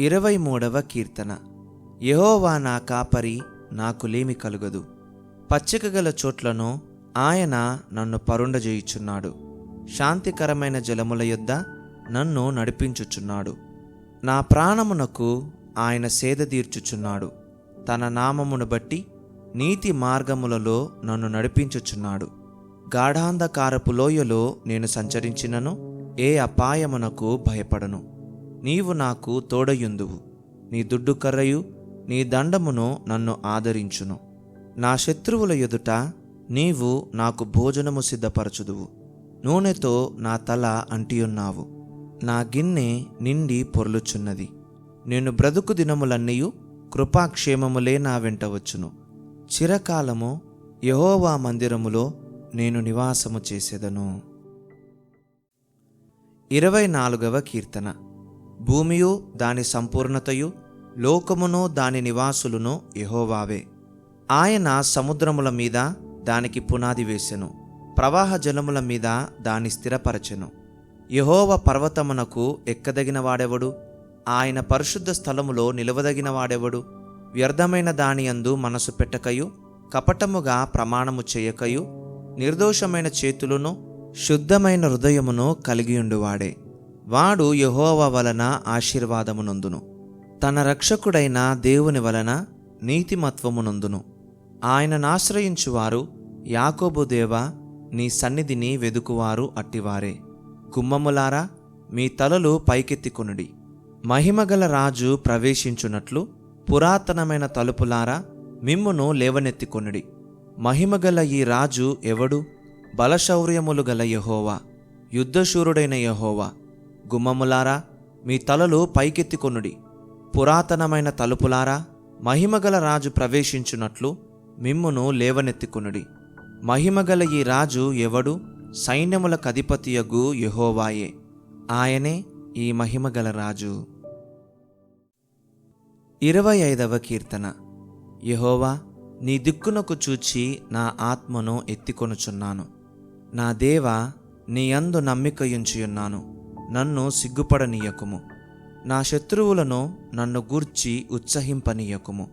ఇరవై మూడవ కీర్తన. యహోవా నా కాపరి నాకు లేమి కలుగదు. పచ్చిక గల చోట్లను ఆయన నన్ను పరుండజేయుచున్నాడు. శాంతికరమైన జలముల యొద్ద నన్ను నడిపించుచున్నాడు. నా ప్రాణమునకు ఆయన సేద తీర్చుచున్నాడు. తన నామమును బట్టి నీతి మార్గములలో నన్ను నడిపించుచున్నాడు. గాఢాంధకారపు లోయలో నేను సంచరించినను ఏ అపాయమునకు భయపడను. నీవు నాకు తోడయుందువు నీ దుడ్డు కర్రయు నీ దండమును నన్ను ఆదరించును. నా శత్రువుల ఎదుట నీవు నాకు భోజనము సిద్ధపరచుదువు. నూనెతో నా తల అంటియున్నావు. నా గిన్నె నిండి పొర్లుచున్నది. నేను బ్రతుకు దినములన్నీయు కృపాక్షేమములే నా వెంట వచ్చును. చిరకాలము యహోవా మందిరములో నేను నివాసము చేసేదను. ఇరవై నాలుగవ కీర్తన. భూమియు దాని సంపూర్ణతయు లోకమును దాని నివాసులను యహోవావే. ఆయన సముద్రముల మీద దానికి పునాది వేసెను ప్రవాహ జలముల మీద దాని స్థిరపరచెను. యహోవ పర్వతమునకు ఎక్కదగిన వాడెవడు? ఆయన పరిశుద్ధ స్థలములో నిలవదగిన వాడెవడు? వ్యర్థమైన దానియందు మనసు పెట్టకయు కపటముగా ప్రమాణము చేయకయు నిర్దోషమైన చేతులను శుద్ధమైన హృదయమును కలిగియుండువాడే. వాడు యహోవ వలన ఆశీర్వాదమునందును తన రక్షకుడైన దేవుని వలన నీతిమత్వమునందును ఆయననాశ్రయించువారు యాకోబు దేవా నీ సన్నిధిని వెదుకువారు అట్టివారే. గుమ్మములారా మీ తలలు పైకెత్తికొనుడి. మహిమగల రాజు ప్రవేశించున్నట్లు పురాతనమైన తలుపులారా మిమ్మును లేవనెత్తికొనుడి. మహిమగల ఈ రాజు ఎవడు? బలశౌర్యములు గల యహోవా. యుద్ధశూరుడైన యహోవా. గుమ్మములారా మీ తలలు పైకెత్తికొనుడి పురాతనమైన తలుపులారా మహిమగల రాజు ప్రవేశించున్నట్లు మిమ్మును లేవనెత్తికొనుడి మహిమగల ఈ రాజు ఎవడు? సైన్యముల కధిపతియగు యెహోవాయే. ఆయనే ఈ మహిమగల రాజు. ఇరవై ఐదవ కీర్తన. యహోవా నీ దిక్కునకు చూచి నా ఆత్మను ఎత్తికొనుచున్నాను నా దేవ నీ అందు నమ్మికయుంచియున్నాను. నన్ను సిగ్గుపడనీయకుము. నా శత్రువులను నన్ను గూర్చి ఉత్సహింపనీయకుము.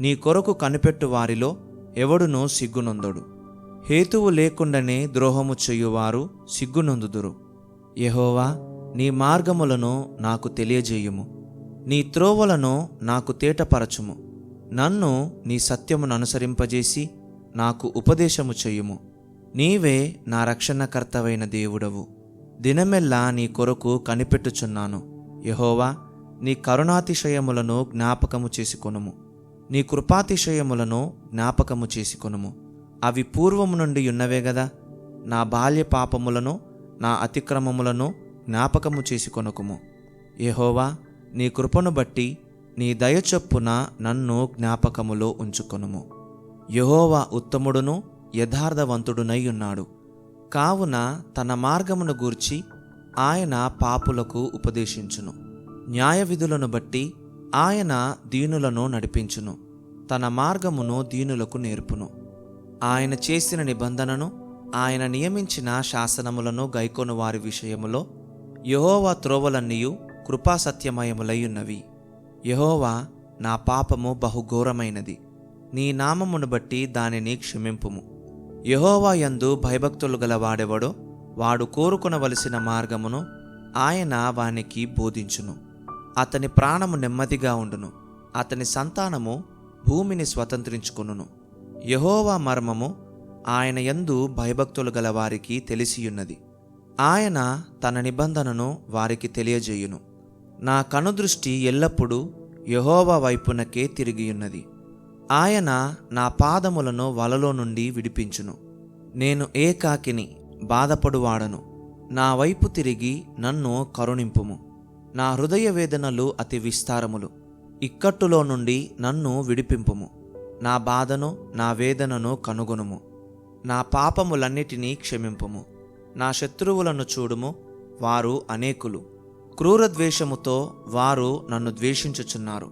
నీ కొరకు కనిపెట్టు వారిలో ఎవడునూ సిగ్గునొందడు. హేతువు లేకుండానే ద్రోహము చెయ్యువారు సిగ్గునొందుదురు. యహోవా నీ మార్గములను నాకు తెలియజేయుము. నీ త్రోవలను నాకు తేటపరచుము. నన్ను నీ సత్యమును అనుసరింపజేసి నాకు ఉపదేశము చెయ్యుము నీవే నా రక్షణకర్తవైన దేవుడవు. దినమెల్లా నీ కొరకు కనిపెట్టుచున్నాను. యహోవా నీ కరుణాతిశయములను జ్ఞాపకము చేసుకొనుము. నీ కృపాతిశయములను జ్ఞాపకము చేసుకొనుము. అవి పూర్వము నుండి ఉన్నవే గదా. నా బాల్య పాపములను నా అతిక్రమములను జ్ఞాపకము చేసుకొనుకుము. యహోవా నీ కృపను బట్టి నీ దయచొప్పున నన్ను జ్ఞాపకములో ఉంచుకొనుము. యహోవా ఉత్తముడును యథార్థవంతుడునై ఉన్నాడు. కావున తన మార్గమును గూర్చి ఆయన పాపులకు ఉపదేశించును. న్యాయ విధులను బట్టి ఆయన దీనులను నడిపించును. తన మార్గమును దీనులకు నేర్పును. ఆయన చేసిన నిబంధనను ఆయన నియమించిన శాసనములను గైకొను వారి విషయములో యహోవా త్రోవలన్నీయు కృపాసత్యమయములయ్యున్నవి. యహోవా నా పాపము బహుఘోరమైనది. నీ నామమును బట్టి దానిని క్షమింపుము. యహోవా యందు భయభక్తులు గల వాడెవడో వాడు కోరుకునవలసిన మార్గమును ఆయన వానికి బోధించును. అతని ప్రాణము నెమ్మదిగా ఉండును. అతని సంతానము భూమిని స్వతంత్రించుకును యహోవా మర్మము ఆయన యందు భయభక్తులు గల వారికి తెలిసియున్నది. ఆయన తన నిబంధనను వారికి తెలియజేయును. నా కనుదృష్టి ఎల్లప్పుడూ యహోవా వైపునకే తిరిగియున్నది. ఆయన నా పాదములను వలలో నుండి విడిపించును. నేను ఏకాకిని బాధపడువాడను? నా వైపు తిరిగి నన్ను కరుణింపుము. నా హృదయ వేదనలు అతి విస్తారములు. ఇక్కట్టులో నుండి నన్ను విడిపింపుము. నా బాధను నా వేదనను కనుగొనుము. నా పాపములన్నిటినీ క్షమింపుము. నా శత్రువులను చూడుము. వారు అనేకులు. క్రూరద్వేషముతో వారు నన్ను ద్వేషించుచున్నారు.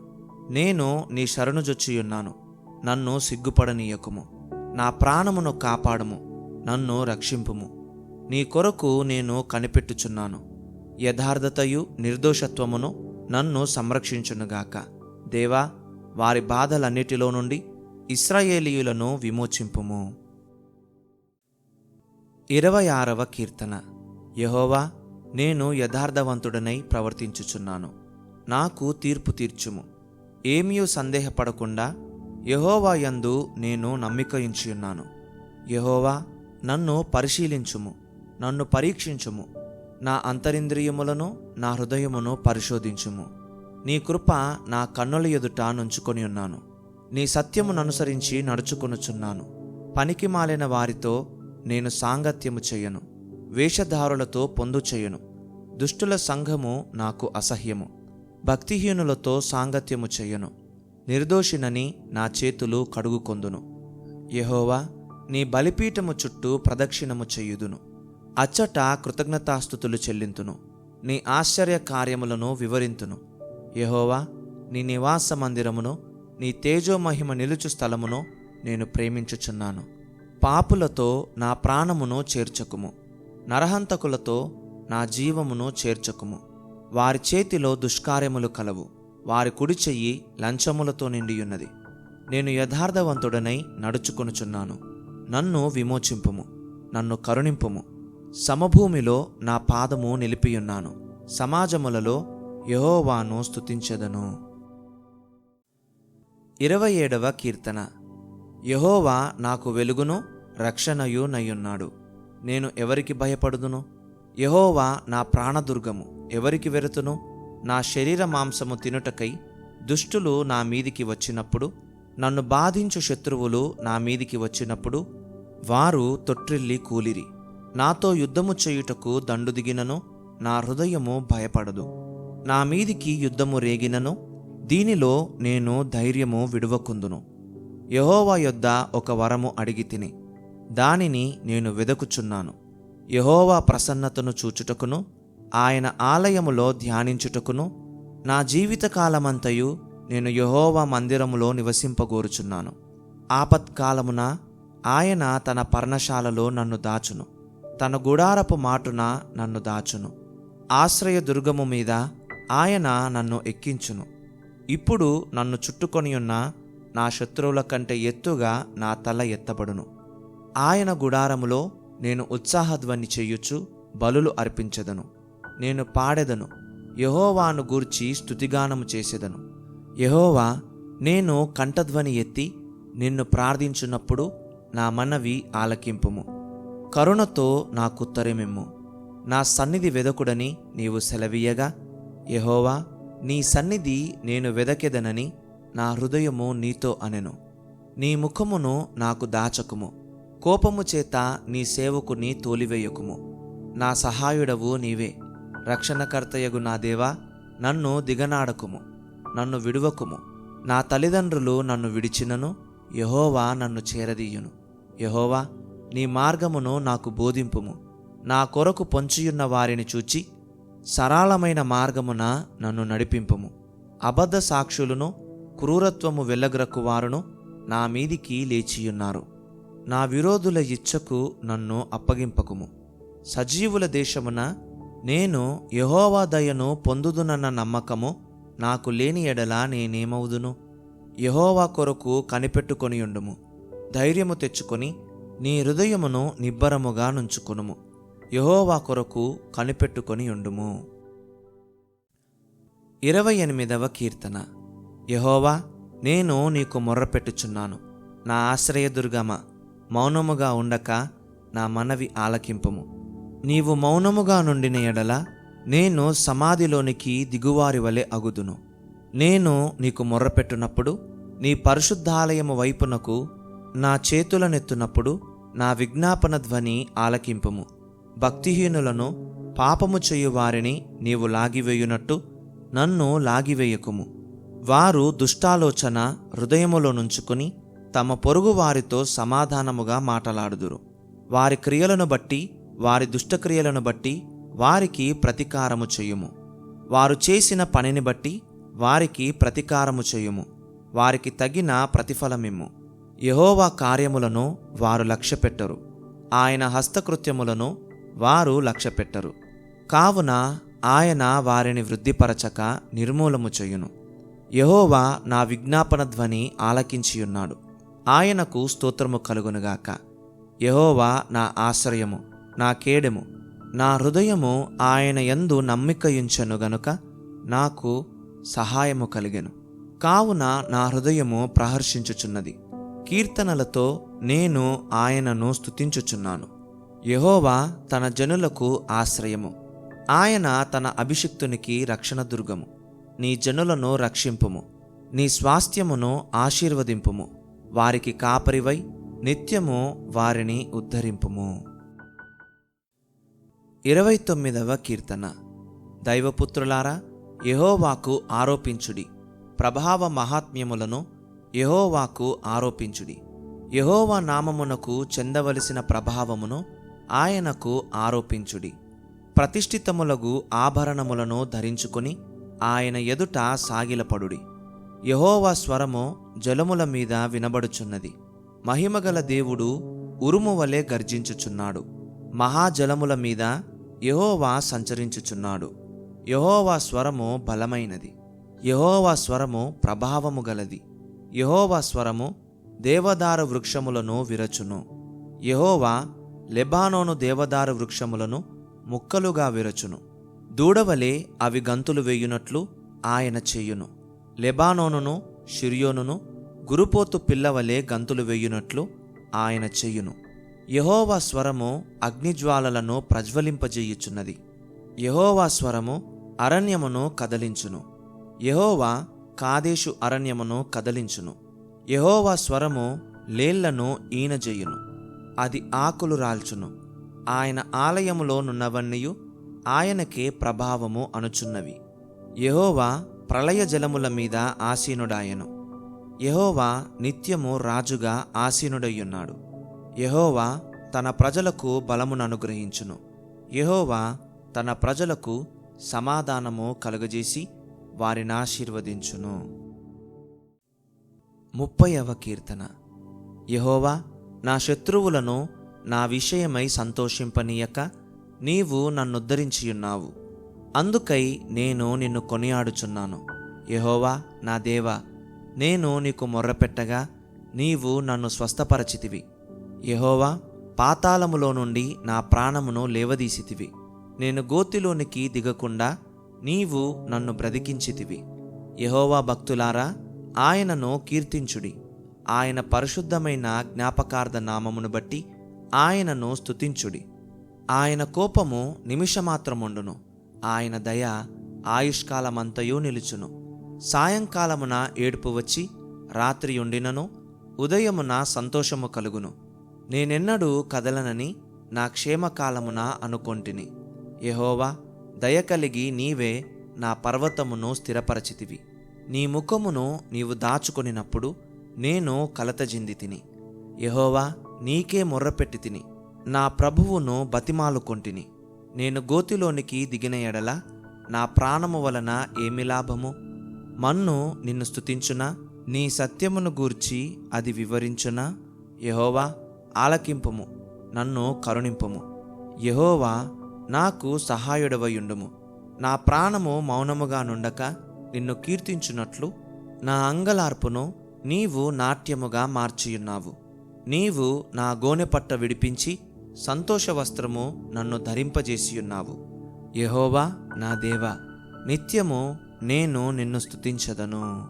నేను నీ శరణుజొచ్చియున్నాను నన్ను సిగ్గుపడనీయకుము. నా ప్రాణమును కాపాడము. నన్ను రక్షింపుము. నీ కొరకు నేను కనిపెట్టుచున్నాను. యథార్థతయు నిర్దోషత్వమును నన్ను సంరక్షించునుగాక. దేవా వారి బాధలన్నిటిలో నుండి ఇస్రాయేలీయులను విమోచింపుము. ఇరవై ఆరవ కీర్తన. యహోవా నేను యథార్థవంతుడనై ప్రవర్తించుచున్నాను. నాకు తీర్పు తీర్చుము. ఏమీయూ సందేహపడకుండా యహోవా యందు నేను నమ్మిక ఉన్నాను యహోవా నన్ను పరిశీలించుము నన్ను పరీక్షించుము. నా అంతరింద్రియములను నా హృదయమును పరిశోధించుము. నీ కృప నా కన్నుల ఎదుట నుంచుకొని ఉన్నాను. నీ సత్యముననుసరించి నడుచుకొనుచున్నాను. పనికి మాలిన వారితో నేను సాంగత్యము చెయ్యను వేషధారులతో పొందు చెయ్యను దుష్టుల సంఘము నాకు అసహ్యము. భక్తిహీనులతో సాంగత్యము చెయ్యను నిర్దోషినని నా చేతులు కడుగుకొందును. యహోవా నీ బలిపీఠము చుట్టూ ప్రదక్షిణము చెయ్యుదును అచ్చట కృతజ్ఞతాస్థుతులు చెల్లింతును. నీ ఆశ్చర్య కార్యములను వివరింతును. యహోవా నీ నివాస మందిరమును నీ తేజోమహిమ నిలుచు స్థలమును నేను ప్రేమించుచున్నాను. పాపులతో నా ప్రాణమును చేర్చకుము. నరహంతకులతో నా జీవమును చేర్చకుము. వారి చేతిలో దుష్కార్యములు కలవు. వారి కుడి చెయ్యి లంచములతో నిండియున్నది. నేను యథార్థవంతుడనై నడుచుకొనుచున్నాను. నన్ను విమోచింపుము నన్ను కరుణింపుము. సమభూమిలో నా పాదము నిలిపియున్నాను. సమాజములలో యహోవాను స్తుతించెదను. ఇరవై ఏడవ కీర్తన. యహోవా నాకు వెలుగును రక్షణయు నయ్యున్నాడు. నేను ఎవరికి భయపడుదును? యహోవా నా ప్రాణదుర్గము ఎవరికి వెరుతును? నా శరీర మాంసము తినుటకై దుష్టులు నా మీదికి వచ్చినప్పుడు నన్ను బాధించు శత్రువులు నా మీదికి వచ్చినప్పుడు వారు తొట్టిల్లి కూలిరి. నాతో యుద్ధము చేయుటకు దండు దిగినను నా హృదయము భయపడదు. నా మీదికి యుద్ధము రేగినను దీనిలో నేను ధైర్యము విడువకుందును. యహోవా యొద్ద ఒక వరము అడిగి తిని దానిని నేను వెదకుచున్నాను. యహోవా ప్రసన్నతను చూచుటకును ఆయన ఆలయములో ధ్యానించుటకును నా జీవితకాలమంతయు నేను యహోవా మందిరములో నివసింపగోరుచున్నాను. ఆపత్కాలమున ఆయన తన పర్ణశాలలో నన్ను దాచును. తన గుడారపు మాటున నన్ను దాచును. ఆశ్రయ దుర్గము మీద ఆయన నన్ను ఎక్కించును. ఇప్పుడు నన్ను చుట్టుకొని ఉన్న నా శత్రువుల కంటే ఎత్తుగా నా తల ఎత్తబడును. ఆయన గుడారములో నేను ఉత్సాహధ్వని చెయ్యుచు బలులు అర్పించెదను. నేను పాడెదను. యహోవాను గూర్చి స్థుతిగానము చేసేదను. యహోవా నేను కంఠధ్వని ఎత్తి నిన్ను ప్రార్థించున్నప్పుడు నా మనవి ఆలకింపుము. కరుణతో నాకుత్తరమిమ్ము నా సన్నిధి వెదకుడని నీవు సెలవీయగా. యహోవా నీ సన్నిధి నేను వెదకెదనని నా హృదయము నీతో అనెను. నీ ముఖమును నాకు దాచకుము. కోపము చేత నీ సేవకుని తోలివేయకుము. నా సహాయుడవు నీవే. రక్షణకర్తయగు నా దేవా నన్ను దిగనాడకుము నన్ను విడువకుము. నా తల్లిదండ్రులు నన్ను విడిచినను యహోవా నన్ను చేరదీయును. యహోవా నీ మార్గమును నాకు బోధింపుము. నా కొరకు పొంచియున్న వారిని చూచి సరళమైన మార్గమున నన్ను నడిపింపుము. అబద్ధ సాక్షులను క్రూరత్వము వెళ్ళగ్రక్కు వారును నా మీదికి లేచియున్నారు. నా విరోధుల ఇచ్చకు నన్ను అప్పగింపకుము. సజీవుల దేశమున నేను యహోవా దయను పొందుదునన్న నమ్మకము నాకు లేని ఎడల నేనేమవుదును? యహోవా కొరకు కనిపెట్టుకొనియుండుము. ధైర్యము తెచ్చుకొని నీ హృదయమును నిబ్బరముగా నుంచుకొనుము. యహోవా కొరకు కనిపెట్టుకొని ఉండుము ఇరవై ఎనిమిదవ కీర్తన. యహోవా నేను నీకు మొర్రపెట్టుచున్నాను. నా ఆశ్రయదుర్గమ మౌనముగా ఉండక నా మనవి ఆలకింపుము. నీవు మౌనముగా నుండిన ఎడల నేను సమాధిలోనికి దిగువారి వలె అగుదును. నేను నీకు మొర్రపెట్టునప్పుడు నీ పరిశుద్ధాలయము వైపునకు నా చేతులనెత్తునప్పుడు నా విజ్ఞాపన ధ్వని ఆలకింపుము. భక్తిహీనులను పాపము చేయు వారిని నీవు లాగివేయునట్టు నన్ను లాగివేయకుము. వారు దుష్టాలోచన హృదయములో నుంచుకుని తమ పొరుగు వారితో సమాధానముగా మాటలాడుదురు. వారి క్రియలను బట్టి వారి దుష్టక్రియలను బట్టి వారికి ప్రతీకారము చేయుము. వారు చేసిన పనిని బట్టి వారికి ప్రతీకారము చేయుము. వారికి తగిన ప్రతిఫలమిమ్ము. యహోవా కార్యములను వారు లక్ష్యపెట్టరు. ఆయన హస్తకృత్యములను వారు లక్ష్యపెట్టరు. కావున ఆయన వారిని వృద్ధిపరచక నిర్మూలము చేయును. యహోవా నా విజ్ఞాపన ధ్వని ఆలకించియున్నాడు. ఆయనకు స్తోత్రము కలుగునుగాక. యహోవా నా ఆశ్రయము. నా కేడెము. నా హృదయము ఆయన యందు నమ్మికయుంచెను గనుక నాకు సహాయము కలిగెను. కావున నా హృదయము ప్రహర్షించుచున్నది. కీర్తనలతో నేను ఆయనను స్తుతించుచున్నాను. యహోవా తన జనులకు ఆశ్రయము. ఆయన తన అభిషిక్తునికి రక్షణ దుర్గము. నీ జనులను రక్షింపుము. నీ స్వాస్థ్యమును ఆశీర్వదింపుము. వారికి కాపరివై నిత్యము వారిని ఉద్ధరింపుము. ఇరవై తొమ్మిదవ కీర్తన. దైవపుత్రులారా యహోవాకు ఆరోపించుడి. ప్రభావ మహాత్మ్యములను యహోవాకు ఆరోపించుడి. యహోవా నామమునకు చెందవలసిన ప్రభావమును ఆయనకు ఆరోపించుడి. ప్రతిష్ఠితములగు ఆభరణములను ధరించుకుని ఆయన ఎదుట సాగిలపడుడి. యహోవా స్వరము జలముల మీద వినబడుచున్నది. మహిమగల దేవుడు ఉరుము వలె గర్జించుచున్నాడు. మహాజలముల మీద యహోవా సంచరించుచున్నాడు. యహోవా స్వరము బలమైనది. యహోవా స్వరము ప్రభావము గలది. యహోవా స్వరము దేవదార వృక్షములను విరచును. యహోవా లెబానోను దేవదార వృక్షములను ముక్కలుగా విరచును. దూడవలే అవి గంతులు వేయునట్లు ఆయన చెయ్యును లెబానోనును షిర్యోనును గురుపోతు పిల్లవలే గంతులు వేయునట్లు ఆయన చెయ్యును యహోవా స్వరము అగ్నిజ్వాలలను ప్రజ్వలింపజేయుచున్నది. యహోవా స్వరము అరణ్యమును కదలించును. యహోవా కాదేశు అరణ్యమును కదలించును. యహోవా స్వరము లేళ్ళను ఈనజేయును. అది ఆకులు రాల్చును. ఆయన ఆలయములో నున్నవన్నీయు ఆయనకే ప్రభావము అనుచున్నవి. యహోవా ప్రళయ జలముల మీద ఆసీనుడాయను. యహోవా నిత్యము రాజుగా ఆసీనుడయ్యున్నాడు. యహోవా తన ప్రజలకు బలమును అనుగ్రహించును. యహోవా తన ప్రజలకు సమాధానము కలుగజేసి వారిని ఆశీర్వదించును. ముప్పైవ కీర్తన. యహోవా నా శత్రువులను నా విషయమై సంతోషింపనీయక నీవు నన్నుద్ధరించియున్నావు. అందుకై నేను నిన్ను కొనియాడుచున్నాను. యహోవా నా దేవా నేను నీకు మొర్రపెట్టగా నీవు నన్ను స్వస్థపరచితివి. యహోవా పాతాళములో నుండి నా ప్రాణమును లేవదీసితివి. నేను గోతిలోనికి దిగకుండా నీవు నన్ను బ్రతికించితివి. యహోవా భక్తులారా ఆయనను కీర్తించుడి. ఆయన పరిశుద్ధమైన జ్ఞాపకార్థ నామమును బట్టి ఆయనను స్తుతించుడి. ఆయన కోపము నిమిషమాత్రముండును. ఆయన దయ ఆయుష్కాలమంతయు నిలుచును. సాయంకాలమున ఏడుపు వచ్చి రాత్రి ఉండినను ఉదయమున సంతోషము కలుగును. నేనెన్నడూ కదలనని నా క్షేమకాలమున అనుకొంటిని. యహోవా దయ కలిగి నీవే నా పర్వతమును స్థిరపరచితివి. నీ ముఖమును నీవు దాచుకొనినప్పుడు నేను కలతజింది తిని యహోవా నీకే మొర్రపెట్టి తిని నా ప్రభువును బతిమాలుకొంటిని. నేను గోతిలోనికి దిగిన ఎడల నా ప్రాణము వలన ఏమి లాభము? మన్ను నిన్ను స్తుతించునా? నీ సత్యమును గూర్చి అది వివరించునా? యహోవా ఆలకింపము నన్ను కరుణింపుము. యహోవా నాకు సహాయుడవయుండుము. నా ప్రాణము మౌనముగా నుండక నిన్ను కీర్తించున్నట్లు నా అంగలార్పును నీవు నాట్యముగా మార్చియున్నావు. నీవు నా గోనెపట్ట విడిపించి సంతోష వస్త్రము నన్ను ధరింపజేసియున్నావు. యహోవా నా దేవా నిత్యము నేను నిన్ను స్తుతించదను.